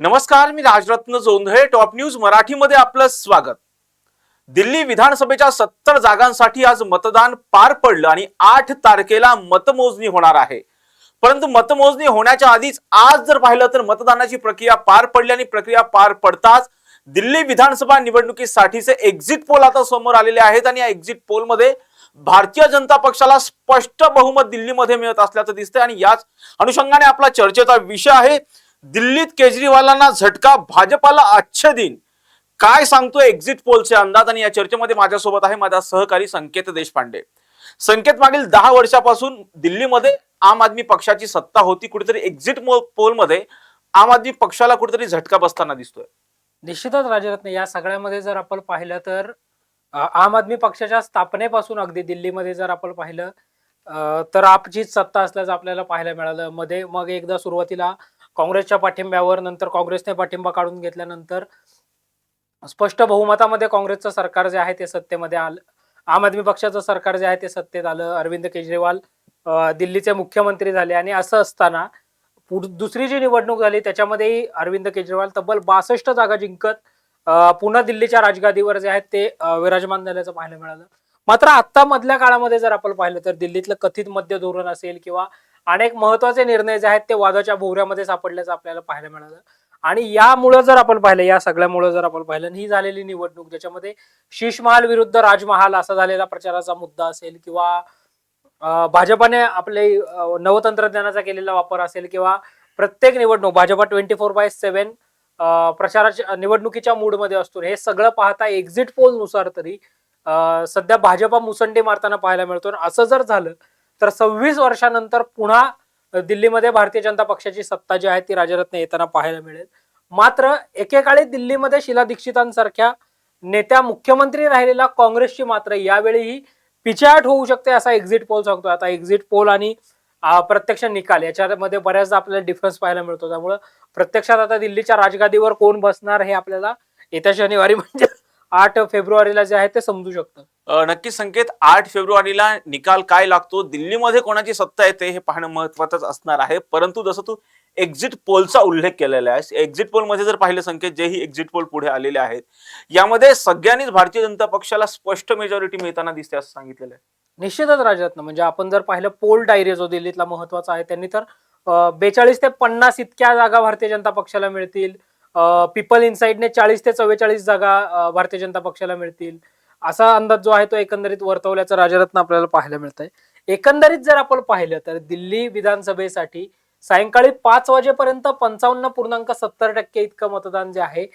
नमस्कार मी Rajratna Jondhale top news मराठीमध्ये आपलं स्वागत. दिल्ली विधानसभेच्या सत्तर जागांसाठी आज मतदान पार पडलं आणि आठ तारखेला मतमोजणी होणार आहे. परंतु मतमोजणी होण्याच्या आधीच आज जर पाहिलं तर मतदानाची प्रक्रिया पार पडली आणि प्रक्रिया पार पडताच दिल्ली विधानसभा निवडणुकीसाठीचे एक्झिट पोल आता समोर आलेले आहेत आणि या एक्झिट पोलमध्ये भारतीय जनता पक्षाला स्पष्ट बहुमत दिल्लीमध्ये मिळत असल्याचं दिसतंय आणि याच अनुषंगाने आपला चर्चेचा विषय आहे. दिल्लीत केजरीवालांना झटका भाजपाला आजचे दिन. काय सांगतो एक्झिट पोलचे अंदाज? आणि या चर्चेमध्ये माझ्यासोबत आहे माझा सहकारी संकेत देशपांडे. संकेत मागील दहा वर्षापासून दिल्लीमध्ये आम आदमी पक्षाची सत्ता होती. कुठेतरी एक्झिट पोलमध्ये आम आदमी पक्षाला कुठेतरी झटका बसताना दिसतोय. निश्चितच राजरत्न या सगळ्यामध्ये जर आपण पाहिलं तर आम आदमी पक्षाच्या स्थापनेपासून अगदी दिल्लीमध्ये जर आपण पाहिलं तर आपचीच सत्ता असल्याचं आपल्याला पाहायला मिळालं. मध्ये मग एकदा सुरुवातीला काँग्रेसच्या पाठिंब्यावर नंतर काँग्रेसने पाठिंबा काढून घेतल्यानंतर स्पष्ट बहुमतामध्ये काँग्रेसचं सरकार जे आहे ते सत्तेमध्ये आलं आम आदमी पक्षाचं सरकार जे आहे ते सत्तेत आलं. अरविंद केजरीवाल दिल्लीचे मुख्यमंत्री झाले आणि असं असताना पुढ- दुसरी जी निवडणूक झाली त्याच्यामध्येही अरविंद केजरीवाल तब्बल बासष्ट जागा जिंकत पुन्हा दिल्लीच्या राजगादीवर जे आहेत ते विराजमान झाल्याचं पाहायला मिळालं. मात्र आता मधल्या काळामध्ये जर आपण पाहिलं तर दिल्लीतलं कथित मद्य धोरण असेल किंवा अनेक महत्त्वाचे निर्णय जे आहेत ते वादाच्या भोवऱ्यामध्ये सापडल्याचं आपल्याला पाहायला मिळालं. आणि यामुळं जर आपण पाहिलं या सगळ्यामुळं जर आपण पाहिलं ही झालेली निवडणूक ज्याच्यामध्ये शीश महाल विरुद्ध राजमहाल असा झालेला प्रचाराचा मुद्दा असेल किंवा भाजपाने आपले नवतंत्रज्ञानाचा केलेला वापर असेल किंवा प्रत्येक निवडणूक Bhajapa twenty four by seven प्रचाराच्या निवडणुकीच्या मूडमध्ये असतो. हे सगळं पाहता एक्झिट पोलनुसार तरी सध्या भाजपा मुसंडी मारताना पाहायला मिळतो. आणि असं जर झालं तर सव्वीस वर्षानंतर पुन्हा दिल्लीमध्ये भारतीय जनता पक्षाची सत्ता जी आहे ती राजरत्न येताना पाहायला मिळेल. मात्र एकेकाळी दिल्लीमध्ये शिला दीक्षितांसारख्या नेत्या मुख्यमंत्री राहिलेल्या काँग्रेसची मात्र यावेळीही पिछाहट होऊ शकते असा एक्झिट पोल सांगतो आता एक्झिट पोल आणि प्रत्यक्ष निकाल याच्यामध्ये बऱ्याचदा आपल्याला डिफरन्स पाहायला मिळतो. त्यामुळं प्रत्यक्षात आता दिल्लीच्या राजगादीवर कोण बसणार हे आपल्याला येत्या शनिवारी म्हणजे आठ फेब्रुवारीला जे आहे ते समजू शकतं. नक्की संकेत आठ फेब्रुवारीला निकाल काय लागतो? दिल्लीमध्ये कोणाची सत्ता येते हे पाहणं महत्वाचंच असणार आहे. परंतु जसं तू एक्झिट पोलचा उल्लेख केलेला आहे एक्झिट पोलमध्ये जर पाहिलं संकेत जेही एक्झिट पोल पुढे आलेले आहेत यामध्ये सगळ्यांनीच भारतीय जनता पक्षाला स्पष्ट मेजॉरिटी मिळताना दिसते असं सांगितलेलं आहे. निश्चितच राजरत्न. म्हणजे आपण जर पाहिलं पोल डायरी जो दिल्लीतला महत्त्वाचा आहे त्यांनी तर बेचाळीस ते पन्नास इतक्या जागा भारतीय जनता पक्षाला मिळतील. पीपल इनसाइडने चाळीस ते चव्वेचाळीस जागा भारतीय जनता पक्षाला मिळतील. असा अंदाज जो आहे तो एकंदरीत वर्तवल्याचं राजरत्न आपल्याला पाहायला मिळत आहे एकंदरीत जर आपण पाहिलं तर दिल्ली विधानसभेसाठी सायंकाळी पाच वाजेपर्यंत पंचावन्न पूर्णांक सत्तर टक्के इतकं मतदान जे आहे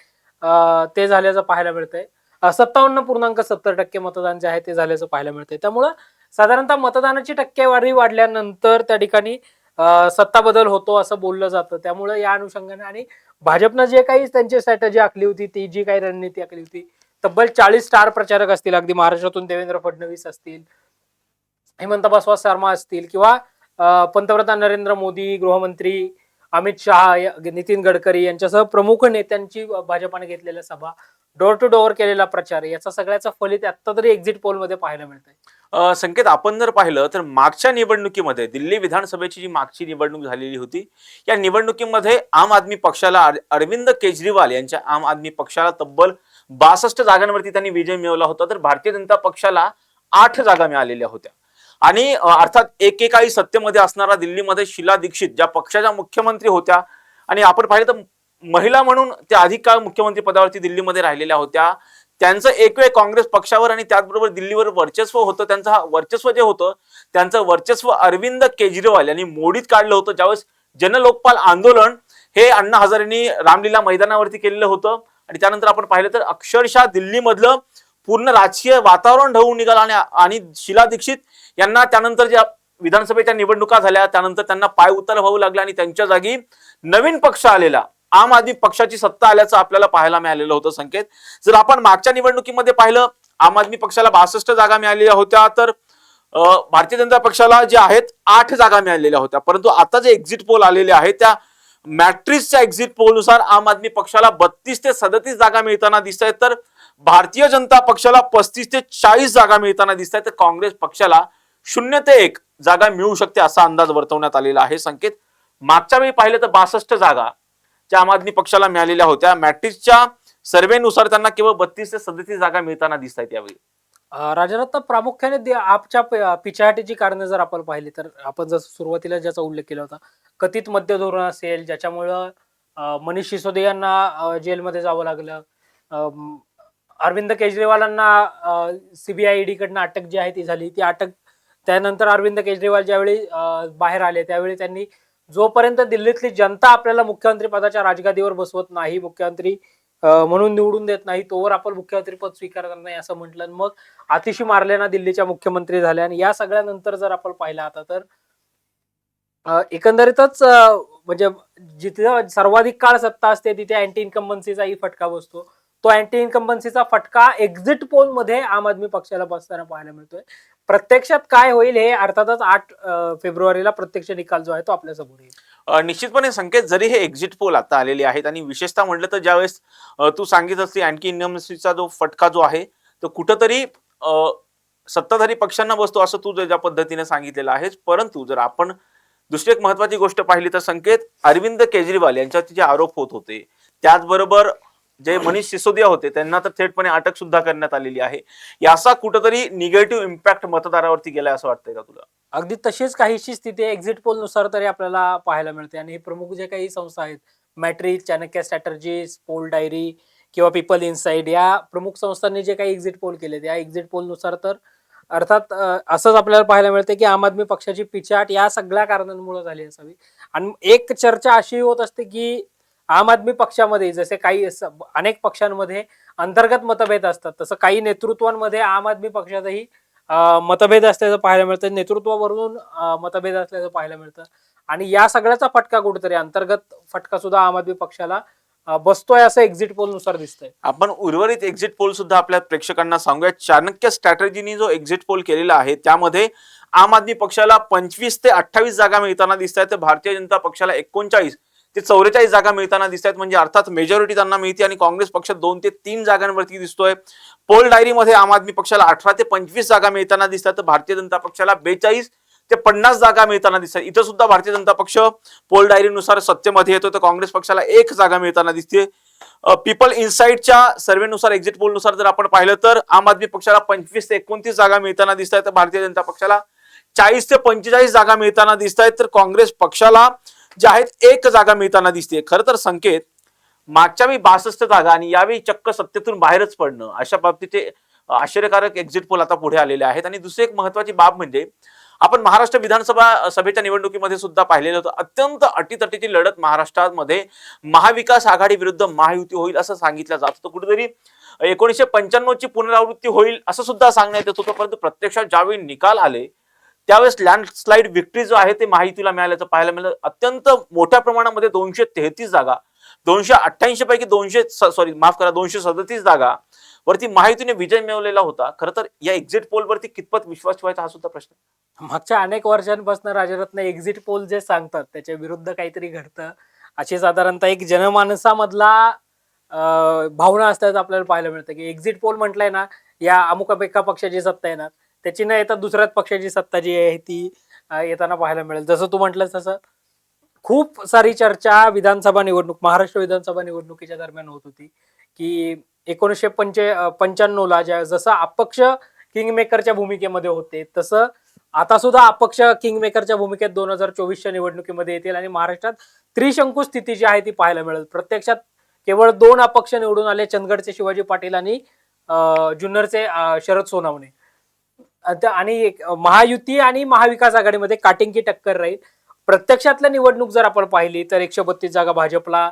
ते झाल्याचं पाहायला मिळतंय. सत्तावन्न पूर्णांक सत्तर टक्के मतदान जे आहे ते झाल्याचं पाहायला मिळतंय. त्यामुळं साधारणतः मतदानाची टक्केवारी वाढल्यानंतर त्या ठिकाणी सत्ता बदल होतो असं बोललं जातं. त्यामुळे या अनुषंगाने आणि भाजपनं जे काही त्यांची स्ट्रॅटजी आखली होती ती जी काही रणनीती आखली होती तब्बल चाळीस स्टार प्रचारक असतील अगदी महाराष्ट्रातून देवेंद्र फडणवीस असतील हेमंत बसवा शर्मा असतील किंवा पंतप्रधान नरेंद्र मोदी गृहमंत्री अमित शहा या- नितीन गडकरी यांच्यासह प्रमुख नेत्यांची भाजपाने घेतलेल्या सभा डोअर टू डोअर केलेला प्रचार याचा सगळ्याचा फलित आता तरी एक्झिट पोलमध्ये पाहायला मिळत आहे संकेत आपण जर पाहिलं तर मागच्या निवडणुकीमध्ये दिल्ली विधानसभेची जी मागची निवडणूक झालेली होती या निवडणुकीमध्ये आम आदमी पक्षाला अरविंद केजरीवाल यांच्या आम आदमी पक्षाला तब्बल बासष्ट जागांवरती त्यांनी विजय मिळवला होता तर भारतीय जनता पक्षाला आठ जागा मिळालेल्या होत्या. आणि अर्थात एकेकाळी सत्तेमध्ये असणारा दिल्लीमध्ये शिला दीक्षित ज्या पक्षाच्या मुख्यमंत्री होत्या आणि आपण पाहिलं तर महिला म्हणून त्या अधिक काळ मुख्यमंत्री पदावरती दिल्लीमध्ये राहिलेल्या होत्या. त्यांचं एक वेळ काँग्रेस पक्षावर आणि त्याचबरोबर दिल्लीवर वर्चस्व होतं त्यांचं हा वर्चस्व जे होतं त्यांचं वर्चस्व अरविंद केजरीवाल यांनी मोडीत काढलं होतं. ज्यावेळेस जनलोकपाल आंदोलन हे अण्णा हजारेंनी रामलीला मैदानावरती केलेलं होतं. आणि त्यानंतर आपण पाहिलं तर अक्षरशः दिल्लीमधलं पूर्ण राजकीय वातावरण ढवून निघालं आणि आणि शिला दीक्षित यांना त्यानंतर ज्या विधानसभेच्या निवडणुका झाल्या त्यानंतर त्यांना पाय उतार व्हावं लागला आणि त्यांच्या जागी नवीन पक्ष आलेला. आम आदमी पक्षाची सत्ता आल्याचं आपल्याला पाहायला मिळालेलं होतं संकेत. जर आपण मागच्या निवडणुकीमध्ये पाहिलं आम आदमी पक्षाला बासष्ट जागा मिळालेल्या होत्या तर भारतीय जनता पक्षाला जे आहेत आठ जागा मिळालेल्या होत्या. परंतु आता जे एक्झिट पोल आलेले आहेत त्या मॅट्रिक्सच्या एक्झिट पोलनुसार आम आदमी पक्षाला बत्तीस ते सदतीस जागा मिळताना दिसत आहेत तर भारतीय जनता पक्षाला पस्तीस ते चाळीस जागा मिळताना दिसत आहेत तर काँग्रेस पक्षाला शून्य ते एक जागा मिळू शकते असा अंदाज वर्तवण्यात आलेला आहे संकेत. मागच्या वेळी पाहिलं तर बासष्ट जागा ज्या आम आदमी पक्षाला मिळालेल्या होत्या. मॅट्रिक्सच्या सर्व्हेनुसार त्यांना केवळ बत्तीस ते सदतीस जागा मिळताना दिसत आहेत यावेळी. राजरत्न प्रामुख्याने दे- आपच्या प- पिछाहटीची कारणं जर आपण पाहिली तर आपण जसं सुरुवातीला ज्याचा उल्लेख केला होता कथित मद्य धोरण असेल ज्याच्यामुळं अं, मनीष सिसोदे यांना अं, जेलमध्ये जावं लागलं अं, अरविंद केजरीवालांना सीबीआय ईडी कडनं अटक जी आहे ती झाली ती अटक त्यानंतर अरविंद केजरीवाल ज्यावेळी अं, बाहेर आले त्यावेळी त्यांनी जोपर्यंत दिल्लीतली जनता आपल्याला मुख्यमंत्री पदाच्या राजगादीवर बसवत नाही मुख्यमंत्री म्हणून निवडून देत नाही तोवर आपण मुख्यमंत्री पद स्वीकारणार नाही असं म्हटलं. आणि मग अतिशी मारलेना दिल्लीच्या मुख्यमंत्री झाल्या आणि या सगळ्यानंतर जर आपण पाहिलं आता तर एकंदरीतच म्हणजे जिथे सर्वाधिक काळ सत्ता असते तिथे अँटी इन्कम्बन्सीचाही फटका बसतो. तो अँटी इन्कम्बन्सीचा फटका एक्झिट पोलमध्ये आम आदमी पक्षाला बसताना पाहायला मिळतोय. प्रत्यक्षात काय होईल हे अर्थातच आठ फेब्रुवारीला प्रत्यक्ष निकाल जो आहे तो आपल्यासमोर येईल. निश्चितपणे संकेत जरी हे एक्झिट पोल आता आलेले आहेत आणि विशेषतः म्हटलं तर ज्यावेळेस तू सांगित असते आणखी इन्कमसीचा जो फटका जो आहे तो कुठंतरी सत्ताधारी पक्षांना बसतो असं तू ज्या पद्धतीने सांगितलेलं आहेस. परंतु जर आपण दुसरी एक महत्वाची गोष्ट पाहिली तर संकेत अरविंद केजरीवाल यांच्यावरती जे आरोप होत होते त्याचबरोबर जे मनीष सिसोदिया होते त्यांना तर थेटपणे अटक सुद्धा करण्यात आलेली आहे. याचा कुठंतरी निगेटिव्ह इम्पॅक्ट मतदारावरती गेलाय असं वाटतंय का तुला? अगदी तशीच काहीशी स्थिती एक्झिट पोलनुसार तरी आपल्याला पाहायला मिळते आणि हे प्रमुख जे काही संस्था आहेत Matrize Chanakya strategy poll diary किंवा पीपल इनसाइड या प्रमुख संस्थांनी जे काही एक्झिट पोल केले त्या एक्झिट पोलनुसार तर अर्थात असंच आपल्याला पाहायला मिळते की आम आदमी पक्षाची पिछाट या सगळ्या कारणांमुळे झाली असावी. आणि एक चर्चा अशी होत असते की आम आदमी पक्षामध्ये जसे काही अनेक पक्षांमध्ये अंतर्गत मतभेद असतात तसं काही नेतृत्वांमध्ये आम आदमी पक्षातही मतभेद असल्याचं पाहायला मिळतं. नेतृत्वावरून मतभेद असल्याचं पाहायला मिळतं. आणि या सगळ्याचा फटका कुठेतरी अंतर्गत फटका सुद्धा आम आदमी पक्षाला बसतोय असं एक्झिट पोलनुसार दिसतंय. आपण उर्वरित एक्झिट पोल सुद्धा आपल्या प्रेक्षकांना सांगूया चाणक्य स्ट्रॅटर्जीनी जो एक्झिट पोल केलेला आहे त्यामध्ये आम आदमी पक्षाला पंचवीस ते अठ्ठावीस जागा मिळताना दिसत आहेत तर भारतीय जनता पक्षाला एकोणचाळीस ते चौवेचाळीस जागा मिळताना दिसत आहेत म्हणजे अर्थात मेजॉरिटी त्यांना मिळते आणि काँग्रेस पक्ष दोन ते तीन जागांवरती दिसतोय. पोल डायरीमध्ये आम आदमी पक्षाला अठरा ते पंचवीस जागा मिळताना दिसतात. तर भारतीय जनता पक्षाला बेचाळीस ते पन्नास जागा मिळताना दिसतात. इथं सुद्धा भारतीय जनता पक्ष पोल डायरीनुसार सत्तेमध्ये येतो तर काँग्रेस पक्षाला एक जागा मिळताना दिसते. पीपल इनसाइडच्या सर्वेनुसार एक्झिट पोलनुसार जर आपण पाहिलं तर आम आदमी पक्षाला पंचवीस ते एकोणतीस जागा मिळताना दिसत आहेत तर भारतीय जनता पक्षाला चाळीस ते पंचेचाळीस जागा मिळताना दिसत आहेत तर काँग्रेस पक्षाला ज्या आहेत एक जागा मिळताना दिसते. खरं तर संकेत मागच्या वेळी बासष्ट जागा आणि यावेळी चक्क सत्तेतून बाहेरच पडणं. अशा बाबतीचे आश्चर्यकारक एक्झिट पोल आता पुढे आलेले आहेत. आणि दुसरी एक महत्वाची बाब म्हणजे आपण महाराष्ट्र विधानसभा सभेच्या निवडणुकीमध्ये सुद्धा पाहिलेलं होतं. अत्यंत अटीतटीची लढत महाराष्ट्रामध्ये महाविकास आघाडी विरुद्ध महायुती होईल असं सांगितलं जात होतं. कुठेतरी एकोणीसशे पंच्याण्णवची पुनरावृत्ती होईल असं सुद्धा सांगण्यात येत होतं. परंतु प्रत्यक्षात ज्यावेळी निकाल आले त्यावेळेस लँडस्लाईड विक्ट्री जो आहे ते माहितीला मिळाल्याचं पाहायला मिळालं. अत्यंत मोठ्या प्रमाणामध्ये दोनशे तेहतीस जागा दोनशे अठ्ठ्याऐंशी पैकी दोनशे सॉरी माफ करा दोनशे सदतीस जागा वरती माहितीने विजय मिळवलेला होता. खरं तर या एक्झिट पोल वरती कितपत विश्वास ठेवायचा हा सुद्धा प्रश्न मागच्या अनेक वर्षांपासून राजरत्न एक्झिट पोल जे सांगतात त्याच्या विरुद्ध काहीतरी घडतं. अशी साधारणतः एक जनमानसामधला भावना असतात आपल्याला पाहायला मिळतं की एक्झिट पोल म्हटलंय ना या अमुक एका पक्षाची सत्ता येणार त्याची न येता दुसऱ्याच पक्षाची सत्ता जी आहे ती येताना पाहायला मिळेल. जसं तू म्हटलंस तसं खूप सारी चर्चा विधानसभा निवडणूक महाराष्ट्र विधानसभा निवडणुकीच्या दरम्यान होत होती की एकोणीसशे पंचे पंच्याण्णवला ज्या जसं अपक्ष किंगमेकरच्या भूमिकेमध्ये होते तसं आता सुद्धा अपक्ष किंगमेकरच्या भूमिकेत दोन हजार चोवीसच्या निवडणुकीमध्ये येतील आणि महाराष्ट्रात त्रिशंकू स्थिती जी आहे ती पाहायला मिळेल. प्रत्यक्षात केवळ दोन अपक्ष निवडून आले चंदगडचे शिवाजी पाटील आणि जुन्नरचे शरद सोनावणे. आणि एक, महायुती आणि महाविकास आघाडीमध्ये काटिंकी टक्कर राहील. प्रत्यक्षातल्या निवडणूक जर आपण पाहिली तर एकशे बत्तीस जागा भाजपला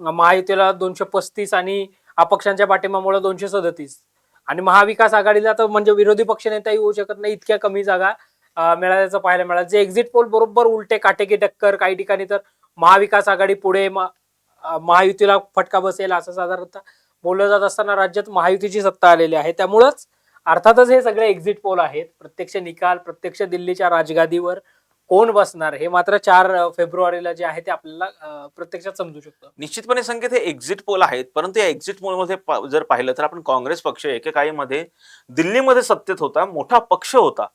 महायुतीला दोनशे पस्तीस आणि अपक्षांच्या पाठिंबामुळे दोनशे सदतीस. आणि महाविकास आघाडीला तर म्हणजे विरोधी पक्षनेताही होऊ शकत नाही इतक्या कमी जागा मिळाल्याचं पाहायला मिळालं. जे एक्झिट पोल बरोबर उलटे काटेकी टक्कर काही ठिकाणी तर महाविकास आघाडी पुढे म- महायुतीला फटका बसेल असं साधारणतः बोललं जात असताना राज्यात महायुतीची सत्ता आलेली आहे. त्यामुळंच अर्थातच हे सगळे एक्झिट पोल आहेत. प्रत्यक्ष निकाल प्रत्यक्ष दिल्लीच्या राजगादीवर कोण बसणार? हे मात्र चार फेब्रुवारीला जे आहे ते आपल्याला प्रत्यक्षात समजू शकतो. निश्चितपणे संकेत हे एक्झिट पोल आहेत परंतु या एक्झिट पोलमध्ये जर पाहिलं तर आपण काँग्रेस पक्ष एकेकाळीमध्ये दिल्लीमध्ये सत्तेत होता मोठा पक्ष होता.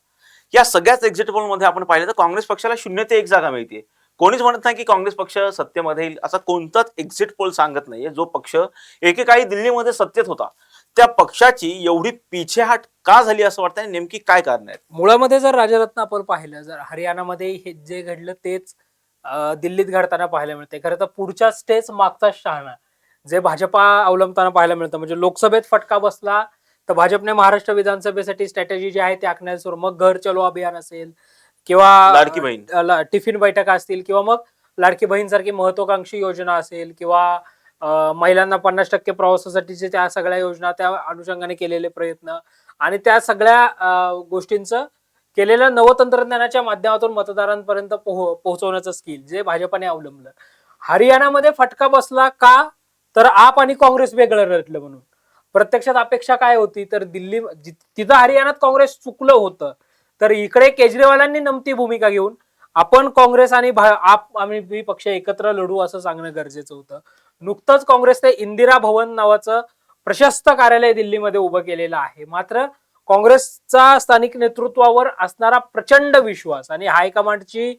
या सगळ्याच एक्झिट पोलमध्ये आपण पाहिलं तर काँग्रेस पक्षाला शून्य ते एक जागा मिळते कोणीच म्हणत नाही की काँग्रेस पक्ष सत्तेमध्ये येईल असा कोणताच एक्झिट पोल सांगत नाहीये. जो पक्ष एकेकाळी दिल्लीमध्ये सत्तेत होता त्या पक्षाची एवढी पिछेहाट का झाली असं वाटतं आणि नेमकी काय कारण आहेत? मुळामध्ये जर राजरत्न आपण पाहिलं जर हरियाणामध्ये हे जे घडलं तेच दिल्लीत घडताना पाहायला मिळते खरं तर पुढच्या स्टेज मागचा शहाणा जे भाजपा अवलंबताना पाहायला मिळतं. म्हणजे लोकसभेत फटका बसला तर भाजपने महाराष्ट्र विधानसभेसाठी स्ट्रॅटेजी जी आहे ती आखण्यास मग घर चलो अभियान असेल किंवा लाडकी बहीण. टिफिन बैठका असतील किंवा मग लाडकी बहीण सारखी महत्वाकांक्षी योजना असेल किंवा महिलांना पन्नास टक्के प्रवासासाठीचे त्या सगळ्या योजना त्या अनुषंगाने केलेले प्रयत्न आणि त्या सगळ्या गोष्टींचं केलेलं नवतंत्रज्ञानाच्या माध्यमातून मतदारांपर्यंत पोहो पोहोचवण्याचं स्किल जे भाजपाने अवलंबलं. हरियाणामध्ये फटका बसला का? तर आप आणि काँग्रेस वेगळं रचलं म्हणून. प्रत्यक्षात अपेक्षा काय होती? तर दिल्ली तिथं हरियाणात काँग्रेस चुकलं होतं. तर इकडे केजरीवालांनी नमती भूमिका घेऊन आपण काँग्रेस आणि आप आम्ही पक्ष एकत्र लढू असं सांगणं गरजेचं होतं. नुकतंच काँग्रेसने इंदिरा भवन नावाचं प्रशस्त कार्यालय दिल्लीमध्ये उभं केलेलं आहे. मात्र काँग्रेसचा स्थानिक नेतृत्वावर असणारा प्रचंड विश्वास आणि हायकमांडची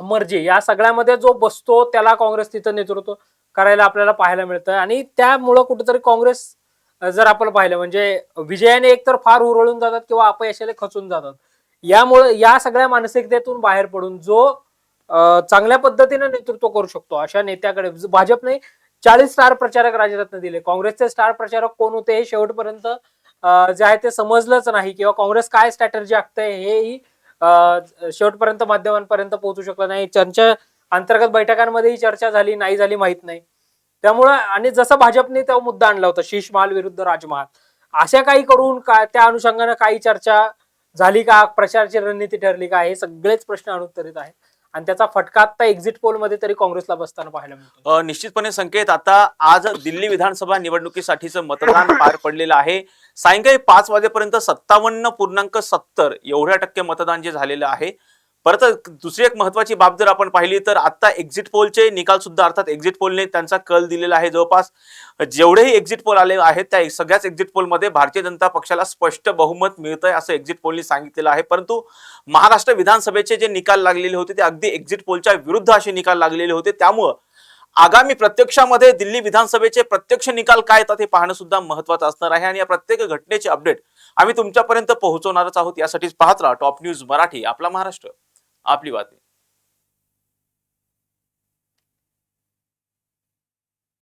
मर्जी या सगळ्यामध्ये जो बसतो त्याला काँग्रेस तिथं नेतृत्व करायला आपल्याला पाहायला मिळतं. आणि त्यामुळं कुठेतरी काँग्रेस जर आपण पाहिलं म्हणजे विजयाने एकतर फार उरळून जातात किंवा अपयशाने खचून जातात. यामुळे या सगळ्या मानसिकतेतून बाहेर पडून जो चांगल्या पद्धतीने नेतृत्व करू शकतो. अशा नेत्याकडे भाजपने चाळीस स्टार प्रचारक राजरत्न दिले. काँग्रेसचे स्टार प्रचारक कोण होते हे शेवटपर्यंत जे आहे ते समजलंच नाही किंवा काँग्रेस काय स्ट्रॅटर्जी आखते हेही शेवटपर्यंत माध्यमांपर्यंत पोहोचू शकलं नाही. चर्चा अंतर्गत बैठकांमध्येही चर्चा झाली नाही झाली माहीत नाही. त्यामुळं आणि जसं भाजपने तो मुद्दा आणला होता शीश महाल विरुद्ध राजमहाल. अशा काही करून का त्या अनुषंगानं काही चर्चा झाली का? प्रचारची रणनीती ठरली का? हे सगळेच प्रश्न अनुत्तरित आहेत. आणि त्याचा फटका आता एक्झिट पोलमध्ये तरी काँग्रेसला बसताना पाहायला मिळतो निश्चितपणे संकेत आता आज दिल्ली विधानसभा निवडणुकीसाठीचं मतदान पार पडलेलं आहे. सायंकाळी पाच वाजेपर्यंत सत्तावन्न पूर्णांक सत्तर एवढ्या टक्के मतदान जे झालेलं आहे. परत दुसरी एक महत्वाची बाब जर आपण पाहिली तर आता एक्झिट पोलचे निकाल सुद्धा अर्थात एक्झिट पोलने त्यांचा कल दिलेला आहे जवळपास. जेवढेही एक्झिट पोल आले आहेत त्या सगळ्याच एक्झिट पोलमध्ये भारतीय जनता पक्षाला स्पष्ट बहुमत मिळतंय असं एक्झिट पोलने सांगितलेलं आहे. परंतु महाराष्ट्र विधानसभेचे जे निकाल लागलेले होते ते अगदी एक्झिट पोलच्या विरुद्ध असे निकाल लागलेले होते. त्यामुळं आगामी प्रत्यक्षामध्ये दिल्ली विधानसभेचे प्रत्यक्ष निकाल काय येतात हे पाहणं सुद्धा महत्वाचं असणार आहे. आणि या प्रत्येक घटनेचे अपडेट आम्ही तुमच्यापर्यंत पोहोचवणारच आहोत. यासाठीच पाहत राहा टॉप न्यूज मराठी आपला महाराष्ट्र. आपली बातमी.